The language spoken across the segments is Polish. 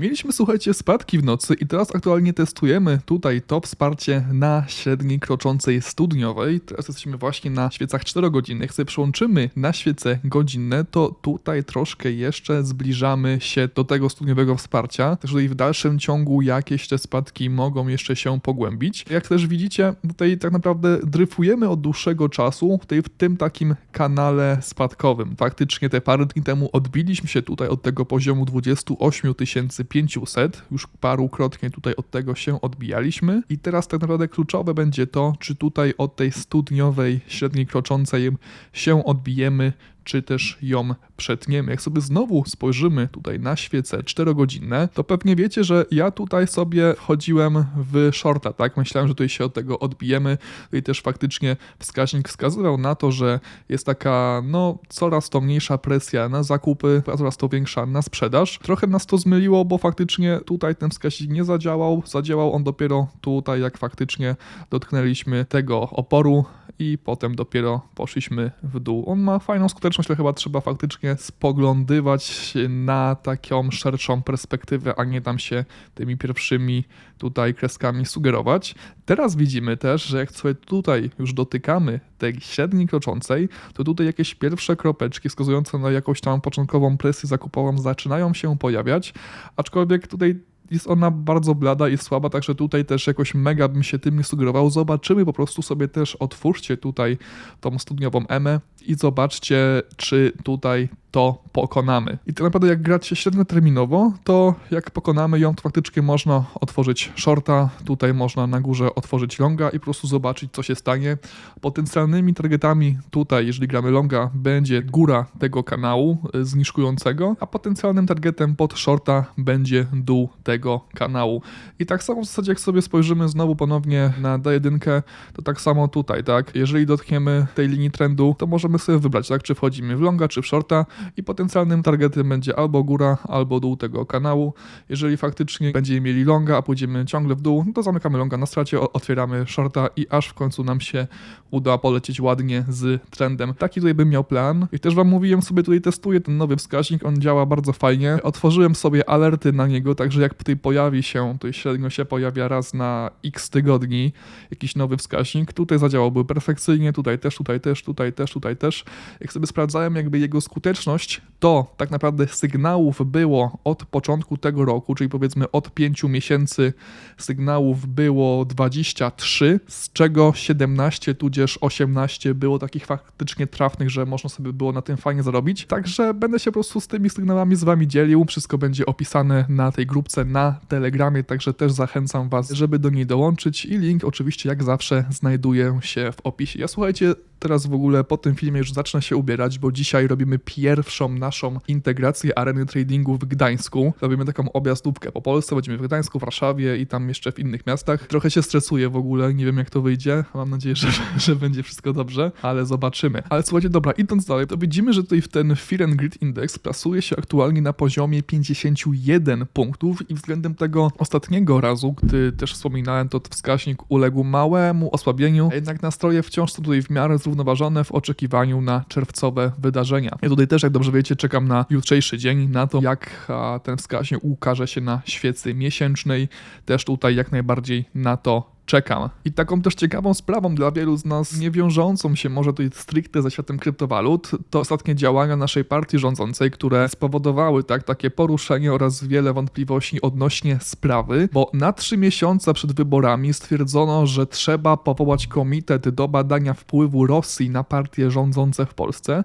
Mieliśmy, słuchajcie, spadki w nocy i teraz aktualnie testujemy tutaj to wsparcie na średniej kroczącej studniowej. Teraz jesteśmy właśnie na świecach 4 godziny. Jak sobie przełączymy na świece godzinne, to tutaj troszkę jeszcze zbliżamy się do tego studniowego wsparcia. Także tutaj w dalszym ciągu jakieś te spadki mogą jeszcze się pogłębić. Jak też widzicie, tutaj tak naprawdę dryfujemy od dłuższego czasu tutaj w tym takim kanale spadkowym. Faktycznie te parę dni temu odbiliśmy się tutaj od tego poziomu 28 500, już parukrotnie tutaj od tego się odbijaliśmy. I teraz tak naprawdę kluczowe będzie to, czy tutaj od tej studniowej średniej kroczącej się odbijemy, czy też ją przetniemy. Jak sobie znowu spojrzymy tutaj na świece 4-godzinne, to pewnie wiecie, że ja tutaj sobie wchodziłem w shorta, tak? Myślałem, że tutaj się od tego odbijemy. Tutaj też faktycznie wskaźnik wskazywał na to, że jest taka, no, coraz to mniejsza presja na zakupy, a coraz to większa na sprzedaż. Trochę nas to zmyliło, bo faktycznie tutaj ten wskaźnik nie zadziałał. Zadziałał on dopiero tutaj, jak faktycznie dotknęliśmy tego oporu i potem dopiero poszliśmy w dół. On ma fajną skuteczność, ale chyba trzeba faktycznie spoglądywać na taką szerszą perspektywę, a nie tam się tymi pierwszymi tutaj kreskami sugerować. Teraz widzimy też, że jak sobie tutaj już dotykamy tej średniej kroczącej, to tutaj jakieś pierwsze kropeczki wskazujące na jakąś tam początkową presję zakupową zaczynają się pojawiać, aczkolwiek tutaj jest ona bardzo blada i słaba, także tutaj też jakoś mega bym się tym nie sugerował. Zobaczymy po prostu sobie też, otwórzcie tutaj tą studniową emę i zobaczcie, czy tutaj to pokonamy. I tak naprawdę jak grać się średnioterminowo, to jak pokonamy ją, to faktycznie można otworzyć shorta, tutaj można na górze otworzyć longa i po prostu zobaczyć, co się stanie. Potencjalnymi targetami tutaj, jeżeli gramy longa, będzie góra tego kanału y, zniszkującego, a potencjalnym targetem pod shorta będzie dół tego kanału. I tak samo w zasadzie, jak sobie spojrzymy znowu ponownie na D1, to tak samo tutaj, tak? Jeżeli dotkniemy tej linii trendu, to możemy sobie wybrać, tak? Czy wchodzimy w longa, czy w shorta i potencjalnym targetem będzie albo góra, albo dół tego kanału. Jeżeli faktycznie będziemy mieli longa, a pójdziemy ciągle w dół, to zamykamy longa na stracie, otwieramy shorta i aż w końcu nam się uda polecieć ładnie z trendem. Taki tutaj bym miał plan. I też wam mówiłem, sobie tutaj testuję ten nowy wskaźnik, on działa bardzo fajnie. Otworzyłem sobie alerty na niego, także jak tutaj pojawi się, tutaj średnio się pojawia raz na x tygodni jakiś nowy wskaźnik, tutaj zadziałałby perfekcyjnie, tutaj też, tutaj też, tutaj też, tutaj też. Jak sobie sprawdzałem jakby jego skuteczność, widoczność to tak naprawdę sygnałów było od początku tego roku, czyli powiedzmy od 5 miesięcy sygnałów było 23, z czego 17 tudzież 18 było takich faktycznie trafnych, że można sobie było na tym fajnie zarobić. Także będę się po prostu z tymi sygnałami z wami dzielił. Wszystko będzie opisane na tej grupce na Telegramie, także też zachęcam was, żeby do niej dołączyć i link oczywiście jak zawsze znajduje się w opisie. Ja słuchajcie, teraz w ogóle po tym filmie już zacznę się ubierać, bo dzisiaj robimy pierwszą naszą integrację areny tradingu w Gdańsku. Robimy taką objazdówkę po Polsce, będziemy w Gdańsku, Warszawie i tam jeszcze w innych miastach. Trochę się stresuję w ogóle, nie wiem jak to wyjdzie. Mam nadzieję, że, że będzie wszystko dobrze, ale zobaczymy. Ale słuchajcie, dobra, idąc dalej, to widzimy, że tutaj w ten Fear and Grid Index plasuje się aktualnie na poziomie 51 punktów i względem tego ostatniego razu, gdy też wspominałem, to wskaźnik uległ małemu osłabieniu, jednak nastroje wciąż są tutaj w miarę zrównoważone w oczekiwaniu na czerwcowe wydarzenia. Ja tutaj też, jak dobrze wiecie, czekam na jutrzejszy dzień, na to, jak ten wskaźnik ukaże się na świecy miesięcznej. Też tutaj jak najbardziej na to czekam. I taką też ciekawą sprawą dla wielu z nas, nie wiążącą się może tutaj stricte ze światem kryptowalut, to ostatnie działania naszej partii rządzącej, które spowodowały tak takie poruszenie oraz wiele wątpliwości odnośnie sprawy, bo na trzy miesiące przed wyborami stwierdzono, że trzeba powołać komitet do badania wpływu Rosji na partie rządzące w Polsce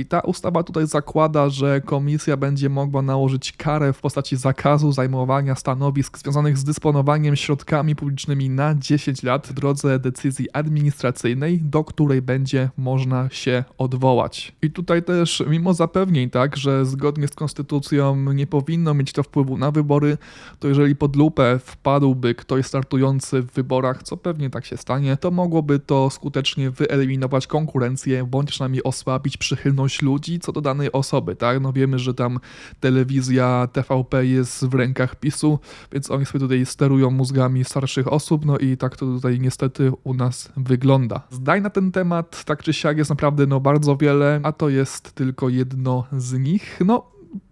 i ta ustawa tutaj zakłada, że komisja będzie mogła nałożyć karę w postaci zakazu zajmowania stanowisk związanych z dysponowaniem środkami publicznymi na 10 lat w drodze decyzji administracyjnej, do której będzie można się odwołać. I tutaj też, mimo zapewnień, tak, że zgodnie z konstytucją nie powinno mieć to wpływu na wybory, to jeżeli pod lupę wpadłby ktoś startujący w wyborach, co pewnie tak się stanie, to mogłoby to skutecznie wyeliminować konkurencję, bądź przynajmniej osłabić przychylność ludzi co do danej osoby, tak? No wiemy, że tam telewizja TVP jest w rękach PiSu, więc oni sobie tutaj sterują mózgami starszych osób, no i tak to tutaj niestety u nas wygląda. Zdań na ten temat, tak czy siak, jest naprawdę no bardzo wiele, a to jest tylko jedno z nich. No,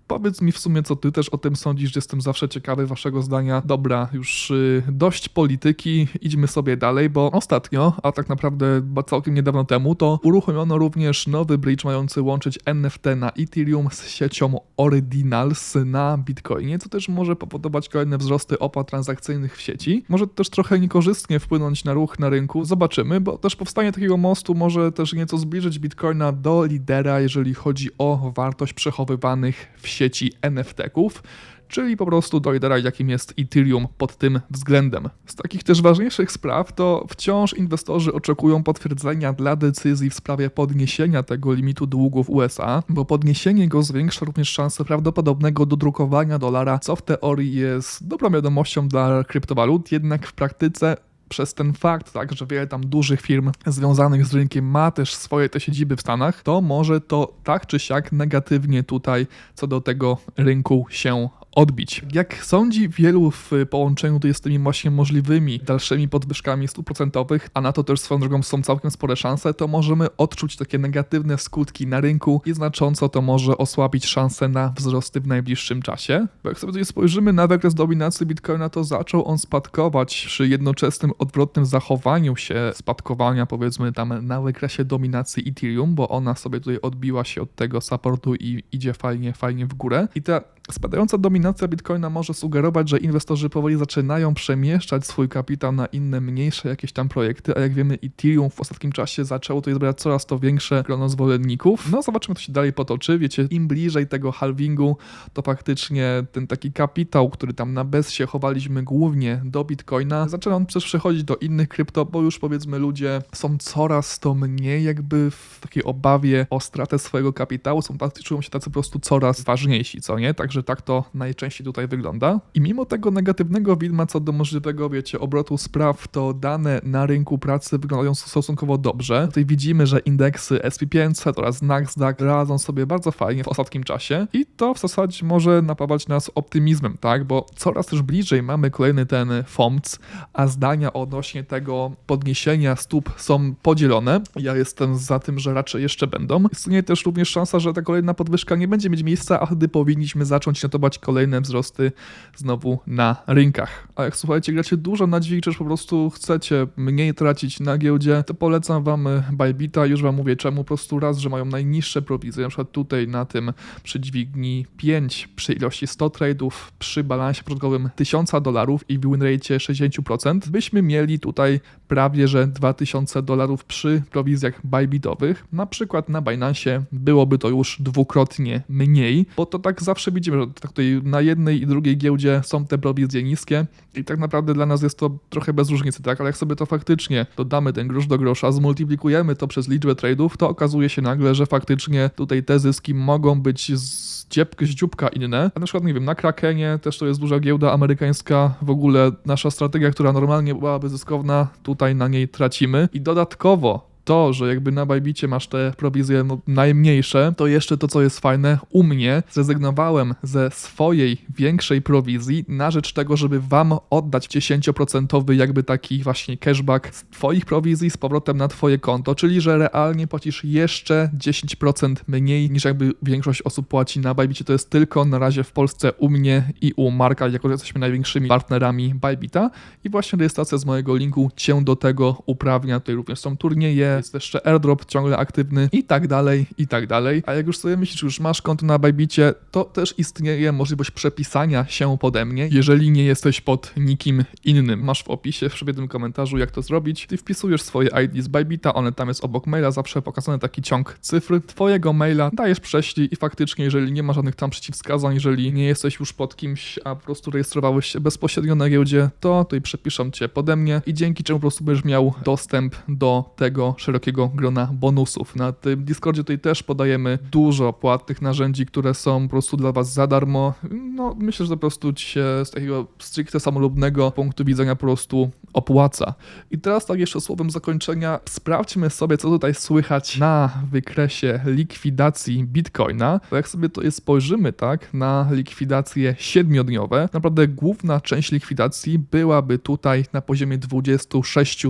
Powiedz mi w sumie, co ty też o tym sądzisz, jestem zawsze ciekawy waszego zdania. Dobra, już y, dość polityki, idźmy sobie dalej, bo ostatnio, a tak naprawdę całkiem niedawno temu, to uruchomiono również nowy bridge mający łączyć NFT na Ethereum z siecią Ordinals na Bitcoinie, co też może powodować kolejne wzrosty opłat transakcyjnych w sieci. Może też trochę niekorzystnie wpłynąć na ruch na rynku, zobaczymy, bo też powstanie takiego mostu może też nieco zbliżyć Bitcoina do lidera, jeżeli chodzi o wartość przechowywanych w sieci NFT-ków czyli po prostu do lidera, jakim jest Ethereum pod tym względem. Z takich też ważniejszych spraw to wciąż inwestorzy oczekują potwierdzenia dla decyzji w sprawie podniesienia tego limitu długów USA, bo podniesienie go zwiększa również szansę prawdopodobnego dodrukowania dolara, co w teorii jest dobrą wiadomością dla kryptowalut, jednak w praktyce przez ten fakt, tak, że wiele tam dużych firm związanych z rynkiem ma też swoje te siedziby w Stanach, to może to tak czy siak negatywnie tutaj co do tego rynku się odbić. Jak sądzi wielu w połączeniu tutaj z tymi właśnie możliwymi dalszymi podwyżkami stóp procentowych, a na to też swoją drogą są całkiem spore szanse, to możemy odczuć takie negatywne skutki na rynku i znacząco to może osłabić szanse na wzrosty w najbliższym czasie. Bo jak sobie spojrzymy na wykres dominacji Bitcoina, to zaczął on spadkować przy jednoczesnym odwrotnym zachowaniu się spadkowania powiedzmy tam na wykresie dominacji Ethereum, bo ona sobie tutaj odbiła się od tego supportu i idzie fajnie, fajnie w górę. I ta Spadająca dominacja Bitcoina może sugerować, że inwestorzy powoli zaczynają przemieszczać swój kapitał na inne, mniejsze jakieś tam projekty, a jak wiemy Ethereum w ostatnim czasie zaczęło tutaj zbierać coraz to większe grono zwolenników. No zobaczymy, co się dalej potoczy. Wiecie, im bliżej tego halvingu, to faktycznie ten taki kapitał, który tam na bezsie chowaliśmy głównie do Bitcoina, zaczyna on też przechodzić do innych krypto, bo już powiedzmy ludzie są coraz to mniej jakby w takiej obawie o stratę swojego kapitału, są tacy, czują się tacy po prostu coraz ważniejsi, co nie? Także że tak to najczęściej tutaj wygląda. I mimo tego negatywnego widma co do możliwego, wiecie, obrotu spraw, to dane na rynku pracy wyglądają stosunkowo dobrze. Tutaj widzimy, że indeksy SP500 oraz Nasdaq radzą sobie bardzo fajnie w ostatnim czasie i to w zasadzie może napawać nas optymizmem, tak? Bo coraz też bliżej mamy kolejny ten FOMC, a zdania odnośnie tego podniesienia stóp są podzielone. Ja jestem za tym, że raczej jeszcze będą. Istnieje też również szansa, że ta kolejna podwyżka nie będzie mieć miejsca, a wtedy powinniśmy zacząć notować kolejne wzrosty znowu na rynkach. A jak słuchajcie, gracie dużo na dźwig, czy po prostu chcecie mniej tracić na giełdzie, to polecam wam Bybita. Już wam mówię czemu. Po prostu raz, że mają najniższe prowizje, na przykład tutaj na tym przy dźwigni 5 przy ilości 100 trade'ów, przy balansie początkowym 1000 dolarów i win rate 60%, byśmy mieli tutaj prawie że 2000 dolarów przy prowizjach Bybitowych. Na przykład na Binance byłoby to już dwukrotnie mniej, bo to tak zawsze widzimy, że tak tutaj na jednej i drugiej giełdzie są te prowizje niskie i tak naprawdę dla nas jest to trochę bez różnicy, tak? Ale jak sobie to faktycznie dodamy ten grosz do grosza, zmultiplikujemy to przez liczbę trade'ów, to okazuje się nagle, że faktycznie tutaj te zyski mogą być z dziebk, z dzióbka inne. A na przykład, nie wiem, na Krakenie też to jest duża giełda amerykańska, w ogóle nasza strategia, która normalnie byłaby zyskowna, tutaj na niej tracimy. I dodatkowo to, że jakby na Bajbicie masz te prowizje no, najmniejsze, to jeszcze to, co jest fajne, u mnie zrezygnowałem ze swojej większej prowizji na rzecz tego, żeby wam oddać 10% jakby taki właśnie cashback z twoich prowizji z powrotem na twoje konto, czyli że realnie płacisz jeszcze 10% mniej niż jakby większość osób płaci na Bajbicie. To jest tylko na razie w Polsce u mnie i u Marka, jako że jesteśmy największymi partnerami Bajbita i właśnie rejestracja z mojego linku cię do tego uprawnia. Tutaj również są turnieje, jest jeszcze airdrop ciągle aktywny i tak dalej, i tak dalej. A jak już sobie myślisz, już masz konto na Bybicie, to też istnieje możliwość przepisania się pode mnie, jeżeli nie jesteś pod nikim innym. Masz w opisie, w jednym komentarzu, jak to zrobić. Ty wpisujesz swoje ID z Bybita, one tam jest obok maila, zawsze pokazany taki ciąg cyfr twojego maila, dajesz prześlij i faktycznie, jeżeli nie ma żadnych tam przeciwwskazań, jeżeli nie jesteś już pod kimś, a po prostu rejestrowałeś się bezpośrednio na giełdzie, to tutaj przepiszą cię pode mnie i dzięki czemu po prostu będziesz miał dostęp do tego szerokiego grona bonusów. Na tym Discordzie tutaj też podajemy dużo płatnych narzędzi, które są po prostu dla Was za darmo. No, myślę, że po prostu Ci się z takiego stricte samolubnego punktu widzenia po prostu opłaca. I teraz tak jeszcze słowem zakończenia sprawdźmy sobie, co tutaj słychać na wykresie likwidacji Bitcoina. Jak sobie to spojrzymy, tak, na likwidacje siedmiodniowe, naprawdę główna część likwidacji byłaby tutaj na poziomie 26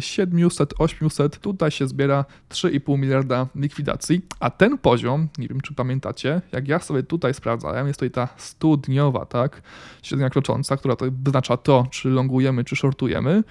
700, 800. Tu tutaj się zbiera 3,5 miliarda likwidacji, a ten poziom, nie wiem czy pamiętacie, jak ja sobie tutaj sprawdzałem, jest tutaj ta studniowa, tak, średnia krocząca, która to wyznacza to, czy longujemy, czy shortujemy,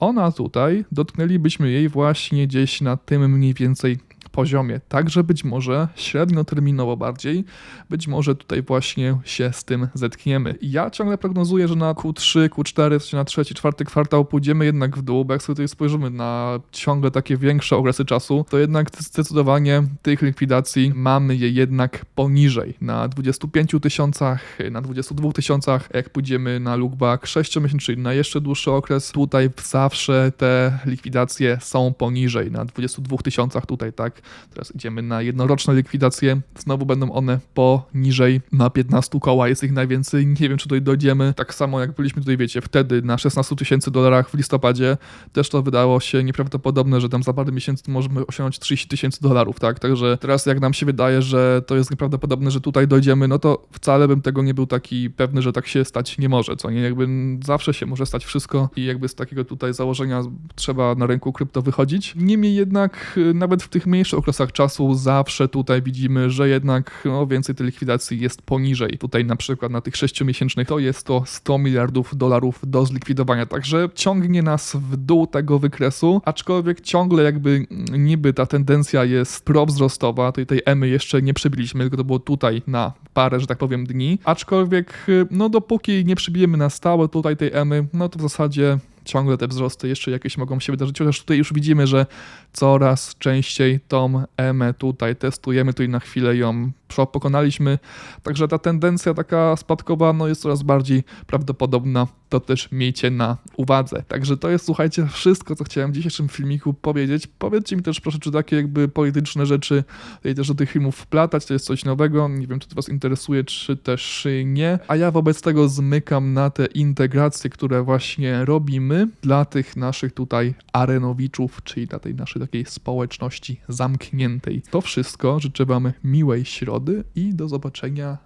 ona tutaj, dotknęlibyśmy jej właśnie gdzieś na tym mniej więcej poziomie, także być może średnioterminowo bardziej, być może tutaj właśnie się z tym zetkniemy. Ja ciągle prognozuję, że na Q3, Q4, w na trzeci, czwarty kwartał pójdziemy jednak w dół, bo jak sobie tutaj spojrzymy na ciągle takie większe okresy czasu, to jednak zdecydowanie tych likwidacji mamy je jednak poniżej. Na 25 tysiącach, na 22 tysiącach, jak pójdziemy na lookback 6-miesięczny, czyli na jeszcze dłuższy okres, tutaj zawsze te likwidacje są poniżej. Na 22 tysiącach tutaj, tak, Teraz idziemy na jednoroczne likwidacje. Znowu będą one poniżej na 15 koła. Jest ich najwięcej. Nie wiem, czy tutaj dojdziemy. Tak samo jak byliśmy tutaj, wiecie, wtedy na 16 tysięcy dolarach w listopadzie. Też to wydało się nieprawdopodobne, że tam za parę miesięcy możemy osiągnąć 30 tysięcy dolarów, tak? Także teraz jak nam się wydaje, że to jest nieprawdopodobne, że tutaj dojdziemy, no to wcale bym tego nie był taki pewny, że tak się stać nie może, co nie? Jakby zawsze się może stać wszystko i jakby z takiego tutaj założenia trzeba na rynku krypto wychodzić. Niemniej jednak y, nawet w tych mniejszych okresach czasu zawsze tutaj widzimy, że jednak no, więcej tej likwidacji jest poniżej. Tutaj na przykład na tych 6-miesięcznych to jest to 100 miliardów dolarów do zlikwidowania, także ciągnie nas w dół tego wykresu, aczkolwiek ciągle jakby niby ta tendencja jest prowzrostowa, tej, tej EMY jeszcze nie przybiliśmy, tylko to było tutaj na parę, że tak powiem, dni, aczkolwiek no dopóki nie przybijemy na stałe tutaj tej EMY, no to w zasadzie ciągle te wzrosty jeszcze jakieś mogą się wydarzyć, chociaż tutaj już widzimy, że coraz częściej tą EMę tutaj testujemy, tutaj na chwilę ją pokonaliśmy, także ta tendencja taka spadkowa no, jest coraz bardziej prawdopodobna, to też miejcie na uwadze. Także to jest, słuchajcie, wszystko, co chciałem w dzisiejszym filmiku powiedzieć. Powiedzcie mi też proszę, czy takie jakby polityczne rzeczy tutaj też do tych filmów wplatać, to jest coś nowego, nie wiem, czy to was interesuje, czy też nie, a ja wobec tego zmykam na te integracje, które właśnie robimy dla tych naszych tutaj arenowiczów, czyli dla tej naszej takiej społeczności zamkniętej. To wszystko, życzę wam miłej środy i do zobaczenia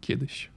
kiedyś.